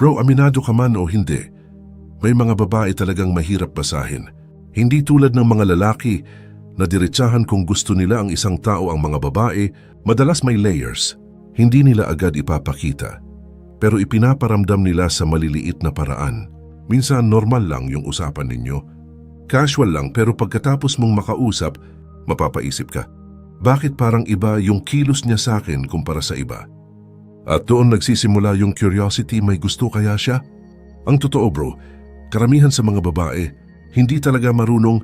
Bro, aminado ka man o hindi, may mga babae talagang mahirap basahin. Hindi tulad ng mga lalaki na diretsahan kung gusto nila ang isang tao ang mga babae, madalas may layers. Hindi nila agad ipapakita. Pero ipinaparamdam nila sa maliliit na paraan. Minsan normal lang yung usapan ninyo. Casual lang pero pagkatapos mong makausap, mapapaisip ka. Bakit parang iba yung kilos niya sa akin kumpara sa iba? At doon nagsisimula yung curiosity may gusto kaya siya? Ang totoo bro, karamihan sa mga babae, hindi talaga marunong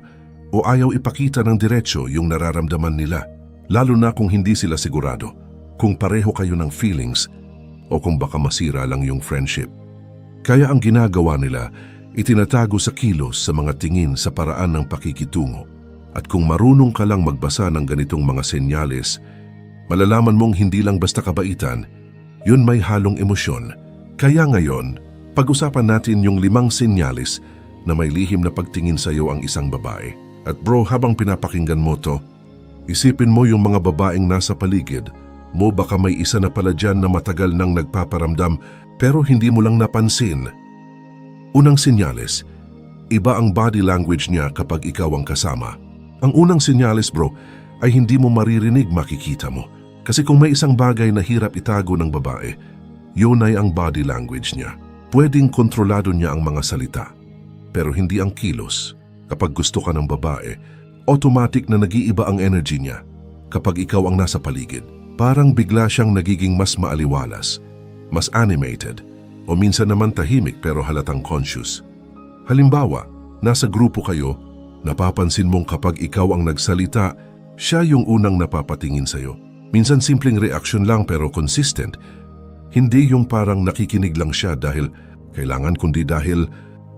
o ayaw ipakita ng diretsyo yung nararamdaman nila, lalo na kung hindi sila sigurado, kung pareho kayo ng feelings o kung baka masira lang yung friendship. Kaya ang ginagawa nila, itinatago sa kilos sa mga tingin sa paraan ng pakikitungo. At kung marunong ka lang magbasa ng ganitong mga senyales, malalaman mong hindi lang basta kabaitan, yun may halong emosyon. Kaya ngayon, pag-usapan natin yung limang senyales na may lihim na pagtingin sa iyo ang isang babae. At bro, habang pinapakinggan mo to, isipin mo yung mga babaeng nasa paligid mo baka may isa na pala dyan na matagal nang nagpaparamdam pero hindi mo lang napansin. Unang senyales, iba ang body language niya kapag ikaw ang kasama. Ang unang senyales bro ay hindi mo maririnig makikita mo. Kasi kung may isang bagay na hirap itago ng babae, yun ay ang body language niya. Pwedeng kontrolado niya ang mga salita, pero hindi ang kilos. Kapag gusto ka ng babae, automatic na nag-iiba ang energy niya. Kapag ikaw ang nasa paligid, parang bigla siyang nagiging mas maaliwalas, mas animated, o minsan naman tahimik pero halatang conscious. Halimbawa, nasa grupo kayo, napapansin mong kapag ikaw ang nagsalita, siya yung unang napapatingin sa'yo. Minsan simpleng reaksyon lang pero consistent. Hindi yung parang nakikinig lang siya dahil kailangan kundi dahil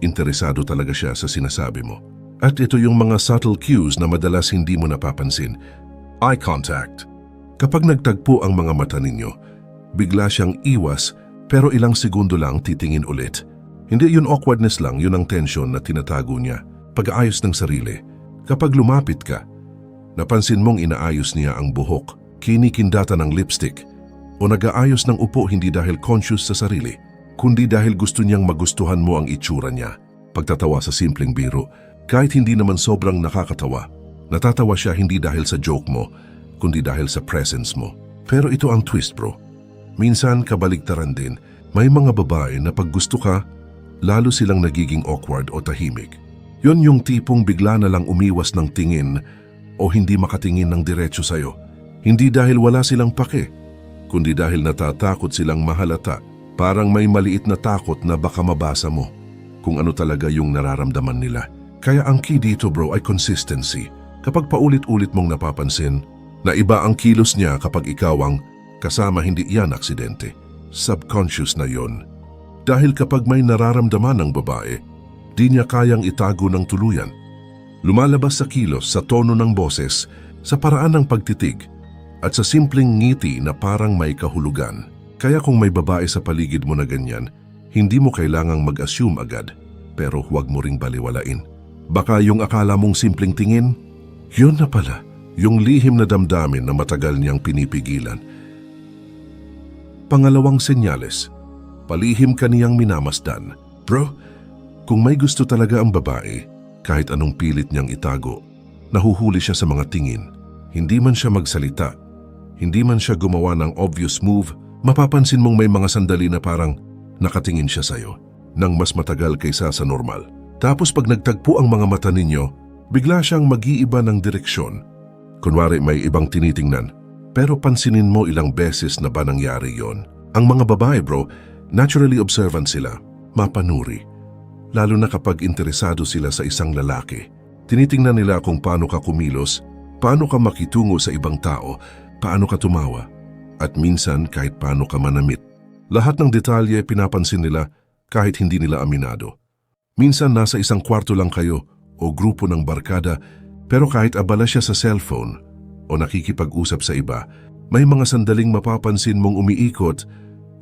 interesado talaga siya sa sinasabi mo. At ito yung mga subtle cues na madalas hindi mo napapansin. Eye contact. Kapag nagtagpo ang mga mata ninyo, bigla siyang iwas pero ilang segundo lang titingin ulit. Hindi yun awkwardness lang, yun ang tension na tinatago niya. Pag-aayos ng sarili. Kapag lumapit ka, napansin mong inaayos niya ang buhok, kinikindata ng lipstick, o nag-aayos ng upo hindi dahil conscious sa sarili, kundi dahil gusto niyang magustuhan mo ang itsura niya. Pagtatawa sa simpleng biro, kahit hindi naman sobrang nakakatawa, natatawa siya hindi dahil sa joke mo, kundi dahil sa presence mo. Pero ito ang twist bro. Minsan kabaligtaran din, may mga babae na pag gusto ka, lalo silang nagiging awkward o tahimik. Yon yung tipong bigla na lang umiwas ng tingin o hindi makatingin ng diretsyo sa'yo. Hindi dahil wala silang pake, kundi dahil natatakot silang mahalata. Parang may maliit na takot na baka mabasa mo kung ano talaga yung nararamdaman nila. Kaya ang key dito bro ay consistency. Kapag paulit-ulit mong napapansin na iba ang kilos niya kapag ikaw ang kasama hindi iyan aksidente. Subconscious na yon. Dahil kapag may nararamdaman ng babae, di niya kayang itago ng tuluyan. Lumalabas sa kilos, sa tono ng boses, sa paraan ng pagtitig, at sa simpleng ngiti na parang may kahulugan. Kaya kung may babae sa paligid mo na ganyan, hindi mo kailangang mag-assume agad, pero huwag mo ring baliwalain. Baka yung akala mong simpleng tingin, yun na pala, yung lihim na damdamin na matagal niyang pinipigilan. Pangalawang senyales, palihim kaniyang minamasdan. Bro, kung may gusto talaga ang babae, kahit anong pilit niyang itago, nahuhuli siya sa mga tingin. Hindi man siya magsalita, hindi man siya gumawa ng obvious move, mapapansin mong may mga sandali na parang nakatingin siya sa'yo nang mas matagal kaysa sa normal. Tapos pag nagtagpo ang mga mata ninyo, bigla siyang mag-iiba ng direksyon. Kunwari may ibang tinitingnan, pero pansinin mo ilang beses na ba nangyari yon. Ang mga babae bro, naturally observant sila, mapanuri. Lalo na kapag interesado sila sa isang lalaki. Tinitingnan nila kung paano ka kumilos, paano ka makitungo sa ibang tao, paano ka tumawa, at minsan kahit paano ka manamit. Lahat ng detalye pinapansin nila kahit hindi nila aminado. Minsan nasa isang kwarto lang kayo o grupo ng barkada pero kahit abala siya sa cellphone o nakikipag-usap sa iba, may mga sandaling mapapansin mong umiikot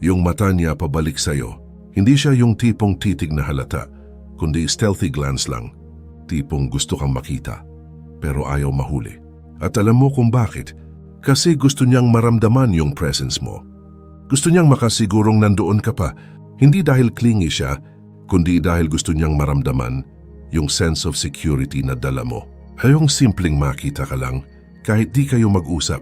yung mata niya pabalik sa'yo. Hindi siya yung tipong titig na halata, kundi stealthy glance lang. Tipong gusto kang makita, pero ayaw mahuli. At alam mo kung bakit? Kasi gusto niyang maramdaman yung presence mo. Gusto niyang makasigurong nandoon ka pa Hindi dahil clingy siya, kundi dahil gusto niyang maramdaman yung sense of security na dala mo. Hayong simpleng makita ka lang, kahit di kayo mag-usap,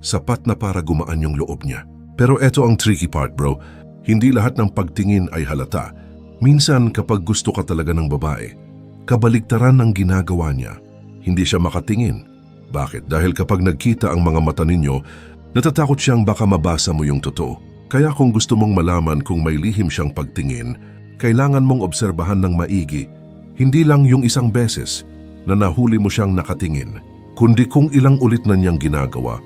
sapat na para gumaan yung loob niya. Pero eto ang tricky part bro, hindi lahat ng pagtingin ay halata. Minsan kapag gusto ka talaga ng babae, kabaligtaran ng ginagawa niya. Hindi siya makatingin. Bakit? Dahil kapag nagkita ang mga mata ninyo, natatakot siyang baka mabasa mo yung totoo. Kaya kung gusto mong malaman kung may lihim siyang pagtingin, kailangan mong obserbahan ng maigi, hindi lang yung isang beses na nahuli mo siyang nakatingin, kundi kung ilang ulit na niyang ginagawa,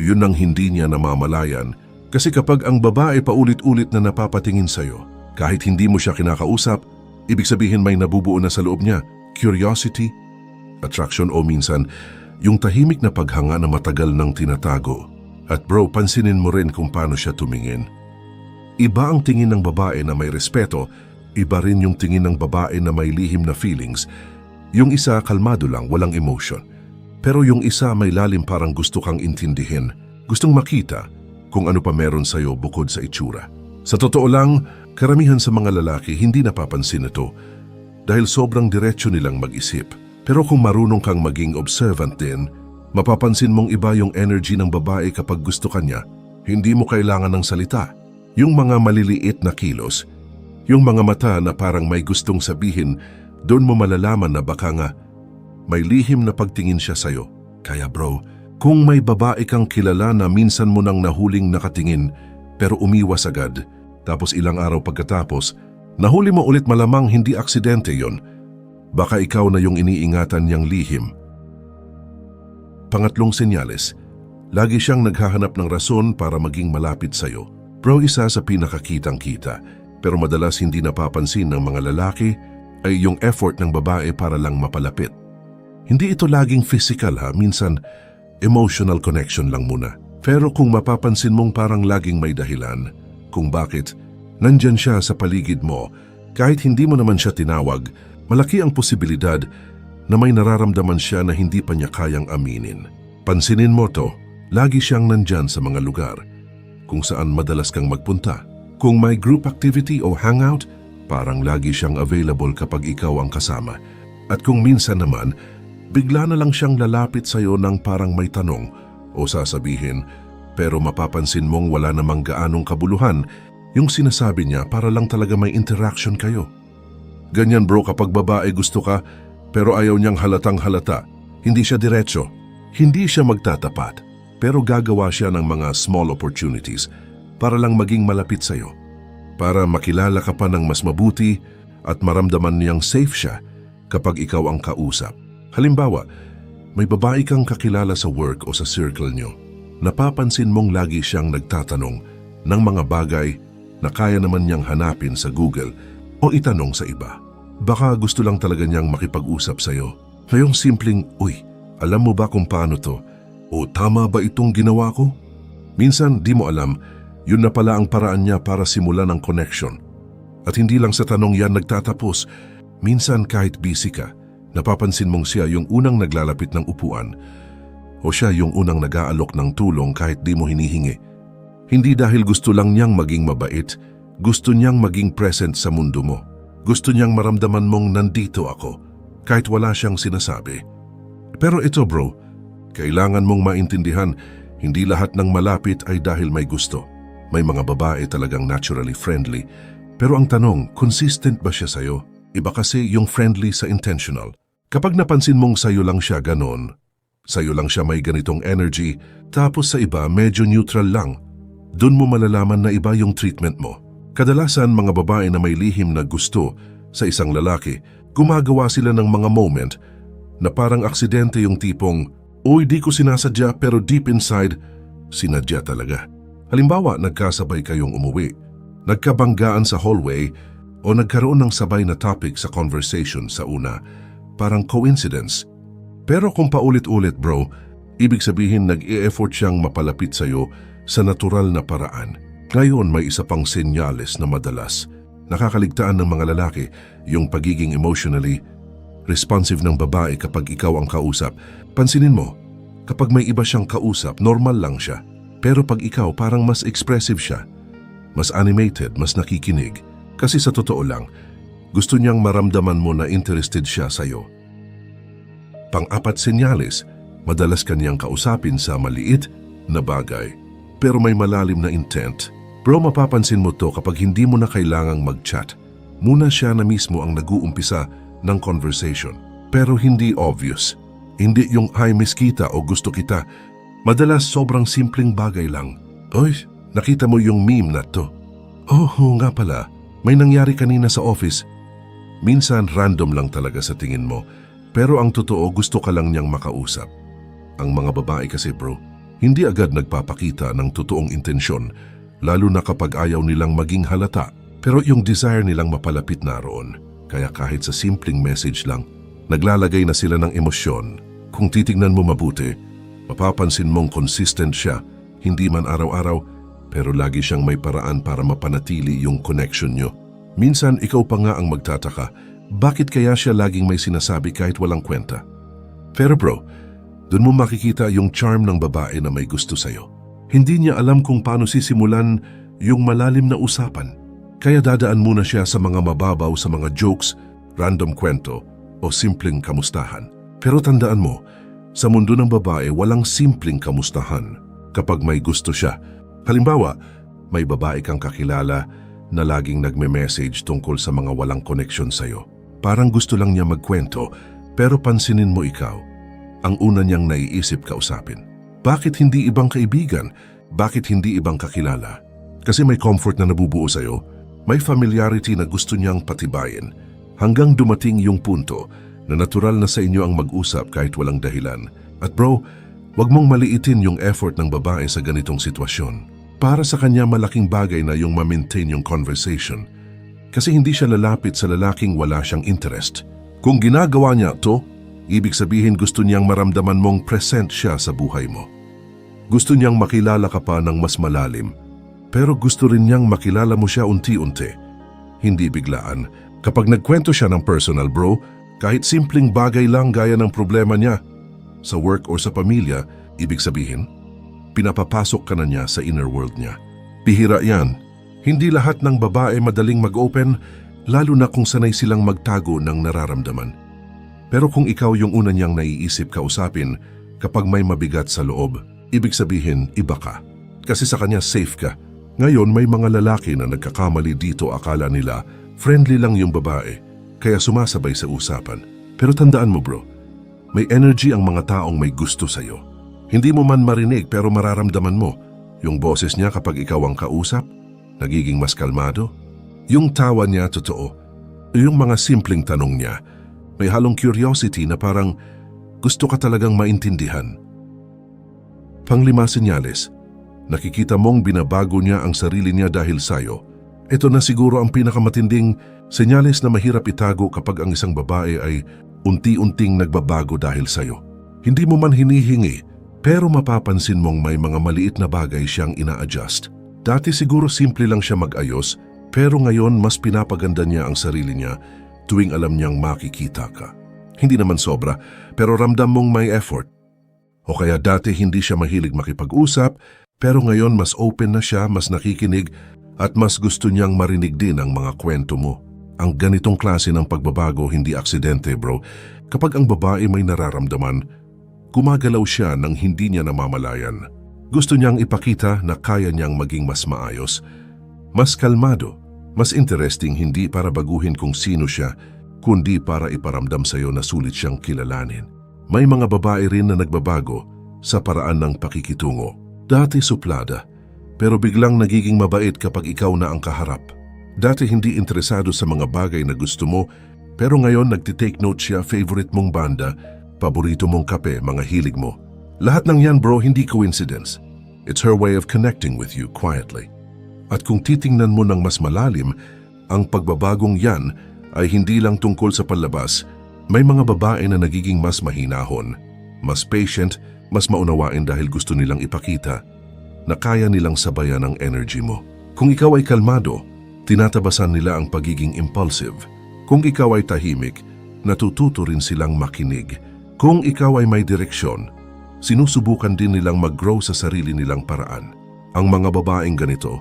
yun ang hindi niya namamalayan kasi kapag ang babae paulit-ulit na napapatingin sa'yo, kahit hindi mo siya kinakausap, ibig sabihin may nabubuo na sa loob niya, curiosity, attraction o minsan, yung tahimik na paghanga na matagal nang tinatago. At bro, pansinin mo rin kung paano siya tumingin. Iba ang tingin ng babae na may respeto, iba rin yung tingin ng babae na may lihim na feelings. Yung isa kalmado lang, walang emotion. Pero yung isa may lalim parang gusto kang intindihin, gustong makita kung ano pa meron sa'yo bukod sa itsura. Sa totoo lang, karamihan sa mga lalaki hindi napapansin ito dahil sobrang diretsyo nilang mag-isip. Pero kung marunong kang maging observant din, mapapansin mong iba yung energy ng babae kapag gusto kanya. Hindi mo kailangan ng salita. Yung mga maliliit na kilos, yung mga mata na parang may gustong sabihin, doon mo malalaman na baka nga may lihim na pagtingin siya sa'yo. Kaya bro, kung may babae kang kilala na minsan mo nang nahuling nakatingin pero umiwas agad, tapos ilang araw pagkatapos, nahuli mo ulit malamang hindi aksidente yon. Baka ikaw na yung iniingatan niyang lihim. Pangatlong senyales, lagi siyang naghahanap ng rason para maging malapit sa'yo. Pro isa sa pinakakitang-kita, pero madalas hindi napapansin ng mga lalaki ay yung effort ng babae para lang mapalapit. Hindi ito laging physical ha, minsan emotional connection lang muna. Pero kung mapapansin mong parang laging may dahilan kung bakit nandyan siya sa paligid mo, kahit hindi mo naman siya tinawag, malaki ang posibilidad na may nararamdaman siya na hindi pa niya kayang aminin. Pansinin mo to, lagi siyang nandyan sa mga lugar kung saan madalas kang magpunta. Kung may group activity o hangout, parang lagi siyang available kapag ikaw ang kasama. At kung minsan naman, bigla na lang siyang lalapit sa'yo ng parang may tanong o sasabihin, pero mapapansin mong wala namang gaanong kabuluhan yung sinasabi niya para lang talaga may interaction kayo. Ganyan bro kapag babae gusto ka pero ayaw niyang halatang halata. Hindi siya diretso. Hindi siya magtatapat. Pero gagawa siya ng mga small opportunities para lang maging malapit sa'yo. Para makilala ka pa ng mas mabuti at maramdaman niyang safe siya kapag ikaw ang kausap. Halimbawa, may babae kang kakilala sa work o sa circle niyo. Napapansin mong lagi siyang nagtatanong ng mga bagay na kaya naman niyang hanapin sa Google o itanong sa iba. Baka gusto lang talaga niyang makipag-usap sa iyo. Ngayong simpleng, Uy, alam mo ba kung paano to? O tama ba itong ginawa ko? Minsan di mo alam, yun na pala ang paraan niya para simulan ang connection. At hindi lang sa tanong yan nagtatapos, minsan kahit busy ka, napapansin mong siya yung unang naglalapit ng upuan o siya yung unang nag-aalok ng tulong kahit di mo hinihingi. Hindi dahil gusto lang niyang maging mabait, gusto niyang maging present sa mundo mo. Gusto niyang maramdaman mong nandito ako, kahit wala siyang sinasabi. Pero ito bro, kailangan mong maintindihan, hindi lahat ng malapit ay dahil may gusto. May mga babae talagang naturally friendly, pero ang tanong, consistent ba siya sa'yo? Iba kasi yung friendly sa intentional. Kapag napansin mong sa'yo lang siya ganon, sa'yo lang siya may ganitong energy, tapos sa iba medyo neutral lang, doon mo malalaman na iba yung treatment mo. Kadalasan mga babae na may lihim na gusto sa isang lalaki, gumagawa sila ng mga moment na parang aksidente yung tipong, Uy, di ko sinasadya pero deep inside, sinadya talaga. Halimbawa, nagkasabay kayong umuwi, nagkabanggaan sa hallway o nagkaroon ng sabay na topic sa conversation sa una, parang coincidence. Pero kung paulit-ulit bro, ibig sabihin nag-i-effort siyang mapalapit sa'yo sa natural na paraan. Ngayon may isa pang senyales na madalas. Nakakaligtaan ng mga lalaki yung pagiging emotionally responsive ng babae kapag ikaw ang kausap. Pansinin mo, kapag may iba siyang kausap, normal lang siya. Pero pag ikaw parang mas expressive siya, mas animated, mas nakikinig. Kasi sa totoo lang, gusto niyang maramdaman mo na interested siya sa'yo. Pang-apat senyales, madalas kanyang kausapin sa maliit na bagay, pero may malalim na intent. Bro, mapapansin mo to kapag hindi mo na kailangang mag-chat. Muna siya na mismo ang nag-uumpisa ng conversation. Pero hindi obvious. Hindi yung hi miss kita o gusto kita. Madalas sobrang simpleng bagay lang. Oy, nakita mo yung meme na to. Oh, nga pala. May nangyari kanina sa office. Minsan random lang talaga sa tingin mo. Pero ang totoo gusto ka lang niyang makausap. Ang mga babae kasi bro, hindi agad nagpapakita ng totoong intensyon, lalo na kapag ayaw nilang maging halata. Pero yung desire nilang mapalapit naroon. Kaya kahit sa simpleng message lang, naglalagay na sila ng emosyon. Kung titignan mo mabuti, mapapansin mong consistent siya, hindi man araw-araw, pero lagi siyang may paraan para mapanatili yung connection nyo. Minsan ikaw pa nga ang magtataka, bakit kaya siya laging may sinasabi kahit walang kwenta? Pero bro, doon mo makikita yung charm ng babae na may gusto sa'yo. Hindi niya alam kung paano sisimulan yung malalim na usapan. Kaya dadaan muna siya sa mga mababaw sa mga jokes, random kwento, o simpleng kamustahan. Pero tandaan mo, sa mundo ng babae walang simpleng kamustahan kapag may gusto siya. Halimbawa, may babae kang kakilala na laging nagme-message tungkol sa mga walang koneksyon sa'yo. Parang gusto lang niya magkwento, pero pansinin mo ikaw. Ang una niyang naiisip kausapin. Bakit hindi ibang kaibigan? Bakit hindi ibang kakilala? Kasi may comfort na nabubuo sa'yo, may familiarity na gusto niyang patibayin, hanggang dumating yung punto na natural na sa inyo ang mag-usap kahit walang dahilan. At bro, wag mong maliitin yung effort ng babae sa ganitong sitwasyon. Para sa kanya malaking bagay na yung ma-maintain yung conversation. Kasi hindi siya lalapit sa lalaking wala siyang interest. Kung ginagawa niya to, ibig sabihin gusto niyang maramdaman mong present siya sa buhay mo. Gusto niyang makilala ka pa ng mas malalim, pero gusto rin niyang makilala mo siya unti-unti. Hindi biglaan. Kapag nagkwento siya ng personal bro, kahit simpleng bagay lang gaya ng problema niya, sa work or sa pamilya, ibig sabihin, pinapapasok ka na niya sa inner world niya. Bihira yan. Hindi lahat ng babae madaling mag-open, lalo na kung sanay silang magtago ng nararamdaman. Pero kung ikaw yung una niyang naiisip kausapin kapag may mabigat sa loob, ibig sabihin iba ka. Kasi sa kanya safe ka. Ngayon may mga lalaki na nagkakamali dito akala nila friendly lang yung babae, kaya sumasabay sa usapan. Pero tandaan mo bro, may energy ang mga taong may gusto sa'yo. Hindi mo man marinig pero mararamdaman mo yung boses niya kapag ikaw ang kausap, nagiging mas kalmado. Yung tawa niya totoo. Yung mga simpleng tanong niya, may halong curiosity na parang gusto ka talagang maintindihan. Panglima senyales, nakikita mong binabago niya ang sarili niya dahil sa'yo. Ito na siguro ang pinakamatinding senyales na mahirap itago kapag ang isang babae ay unti-unting nagbabago dahil sa'yo. Hindi mo man hinihingi, pero mapapansin mong may mga maliit na bagay siyang ina-adjust. Dati siguro simple lang siya mag-ayos, pero ngayon mas pinapaganda niya ang sarili niya tuwing alam niyang makikita ka. Hindi naman sobra, pero ramdam mong may effort. O kaya dati hindi siya mahilig makipag-usap, pero ngayon mas open na siya, mas nakikinig, at mas gusto niyang marinig din ang mga kwento mo. Ang ganitong klase ng pagbabago hindi aksidente bro. Kapag ang babae may nararamdaman, gumagalaw siya nang hindi niya namamalayan. Gusto niyang ipakita na kaya niyang maging mas maayos, mas kalmado, mas interesting hindi para baguhin kung sino siya, kundi para iparamdam sa iyo na sulit siyang kilalanin. May mga babae rin na nagbabago sa paraan ng pakikitungo. Dati suplada, pero biglang nagiging mabait kapag ikaw na ang kaharap. Dati hindi interesado sa mga bagay na gusto mo, pero ngayon nagtitake note siya favorite mong banda, paborito mong kape, mga hilig mo. Lahat ng yan bro hindi coincidence. It's her way of connecting with you quietly. At kung titingnan mo ng mas malalim, ang pagbabagong yan ay hindi lang tungkol sa panlabas. May mga babae na nagiging mas mahinahon, mas patient, mas maunawain dahil gusto nilang ipakita na kaya nilang sabayan ang energy mo. Kung ikaw ay kalmado, tinatabasan nila ang pagiging impulsive. Kung ikaw ay tahimik, natututo rin silang makinig. Kung ikaw ay may direksyon, sinusubukan din nilang mag-grow sa sarili nilang paraan. Ang mga babaeng ganito,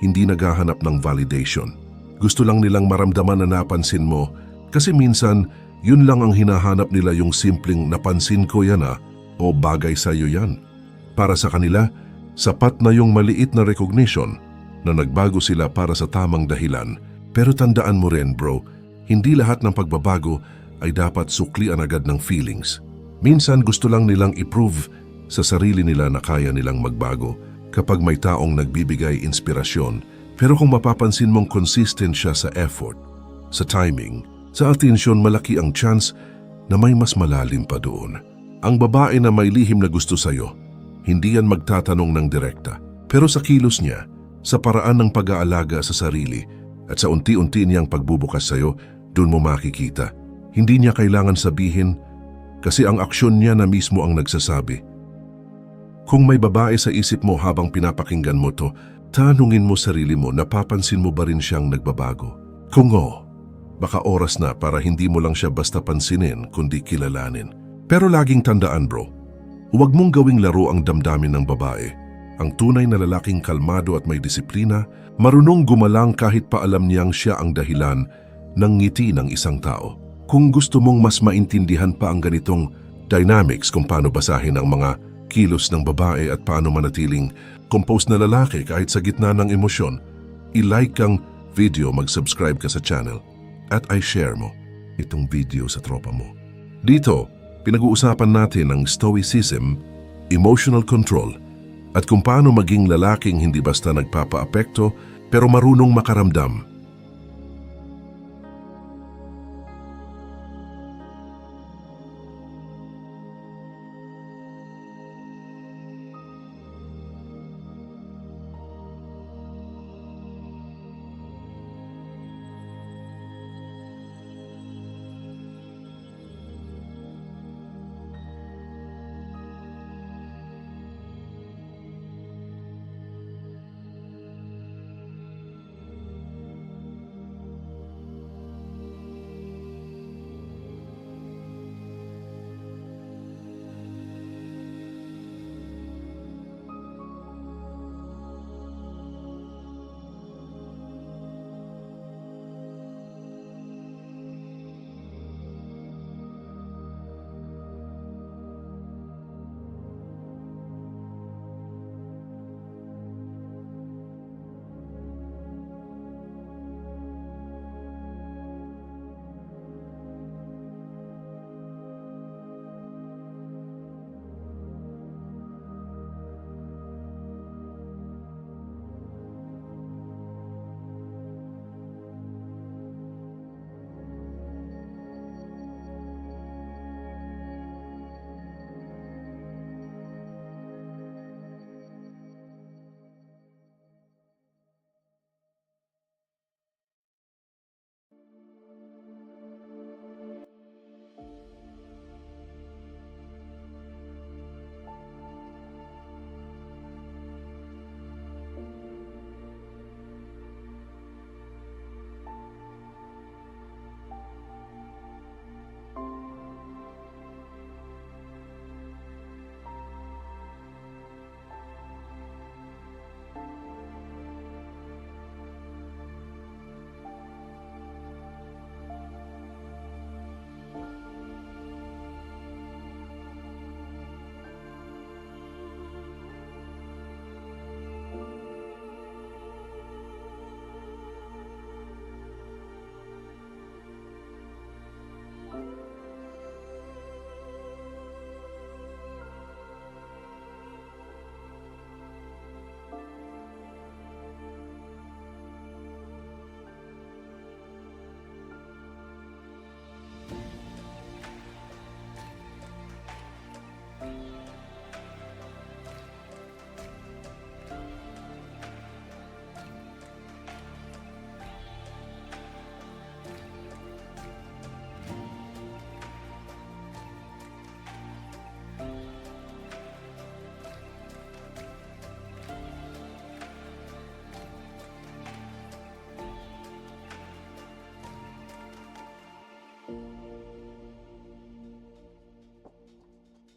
hindi naghahanap ng validation. Gusto lang nilang maramdaman na napansin mo kasi minsan yun lang ang hinahanap nila yung simpleng napansin ko yan ah o bagay sa'yo yan. Para sa kanila, sapat na yung maliit na recognition na nagbago sila para sa tamang dahilan. Pero tandaan mo rin bro, hindi lahat ng pagbabago ay dapat suklian agad ng feelings. Minsan gusto lang nilang i-prove sa sarili nila na kaya nilang magbago kapag may taong nagbibigay inspirasyon. Pero kung mapapansin mong consistent siya sa effort, sa timing, sa atensyon malaki ang chance na may mas malalim pa doon. Ang babae na may lihim na gusto sa'yo, hindi yan magtatanong ng direkta. Pero sa kilos niya, sa paraan ng pag-aalaga sa sarili at sa unti-unti niyang pagbubukas sa'yo, doon mo makikita. Hindi niya kailangan sabihin kasi ang aksyon niya na mismo ang nagsasabi. Kung may babae sa isip mo habang pinapakinggan mo to, tanungin mo sarili mo, napapansin mo ba rin siyang nagbabago? Kung oo, baka oras na para hindi mo lang siya basta pansinin kundi kilalanin. Pero laging tandaan bro, huwag mong gawing laro ang damdamin ng babae. Ang tunay na lalaking kalmado at may disiplina, marunong gumalang kahit pa alam niyang siya ang dahilan ng ngiti ng isang tao. Kung gusto mong mas maintindihan pa ang ganitong dynamics kung paano basahin ang mga kilos ng babae at paano manatiling composed na lalaki kahit sa gitna ng emosyon, i-like ang video, mag-subscribe ka sa channel at i-share mo itong video sa tropa mo. Dito, pinag-uusapan natin ang stoicism, emotional control, at kung paano maging lalaking hindi basta nagpapaapekto pero marunong makaramdam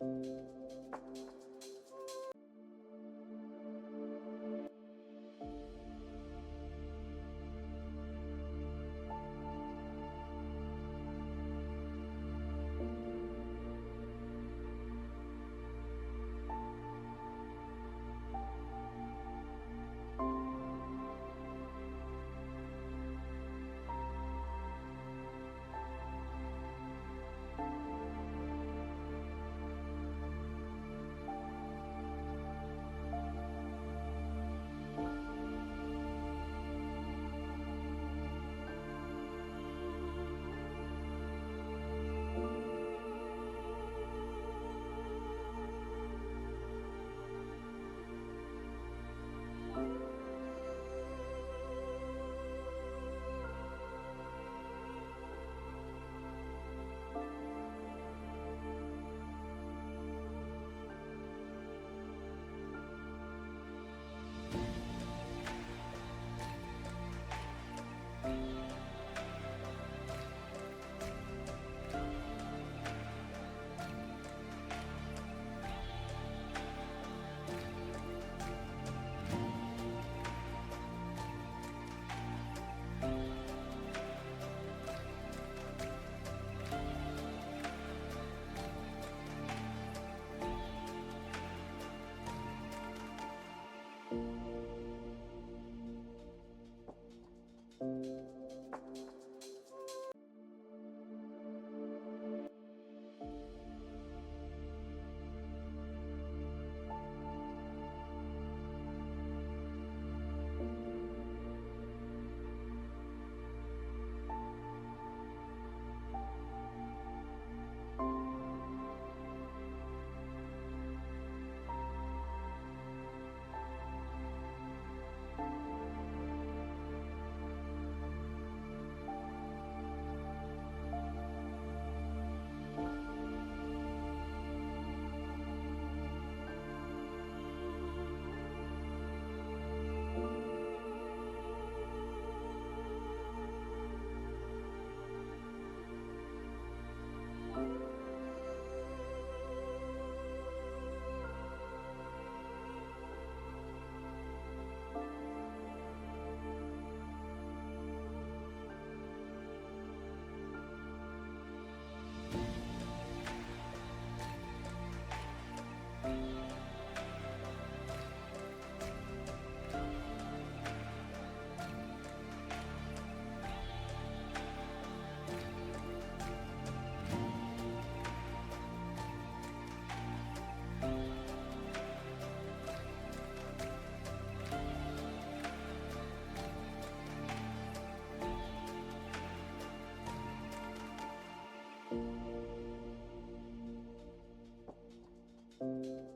you Música